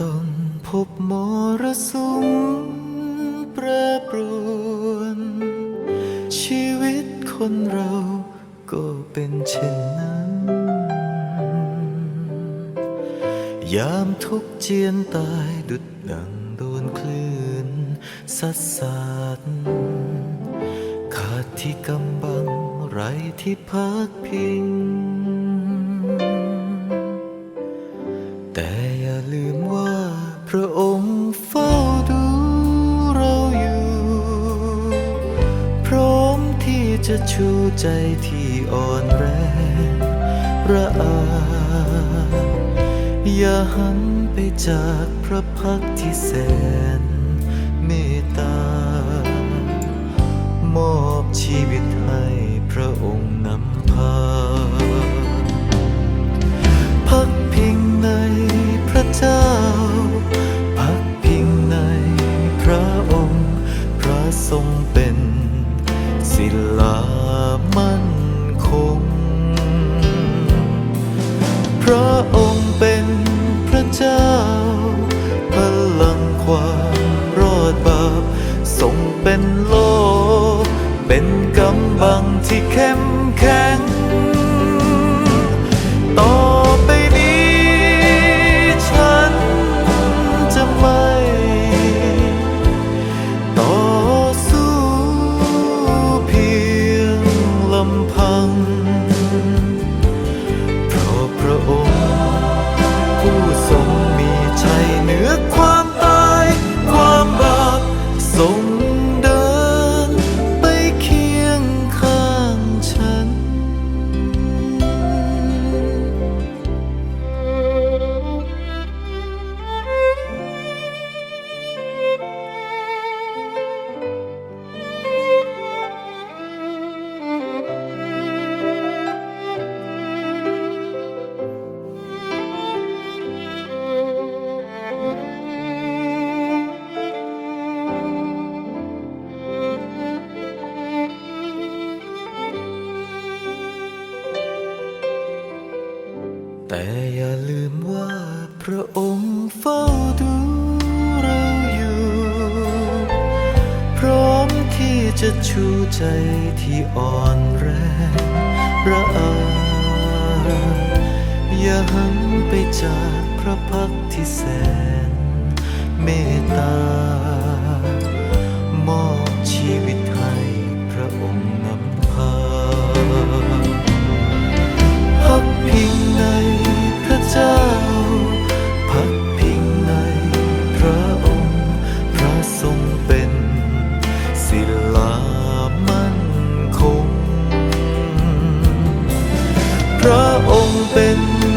ต้องพบมรสุมแปรปรวน ชีวิตคนเราก็เป็นเช่นนั้น ยามทุกเจียนตายดุดดังโดนคลื่นสัดสาดขาดที่กำบังไรที่พักพิง จะชูใจที่อ่อนแรงระอาอย่าหันไปจากพระพักที่แสนเมตตามอบชีวิตให้พระองค์ เป็นกำบังที่เข้มแข็งต่อ แต่อย่าลืมว่าพระองค์เฝ้าดูเราอยู่ พร้อมที่จะชูใจที่อ่อนแรงระอาอย่าหันไปจากพระพักที่แสน เมตตามอบชีวิต ระองค์เป็น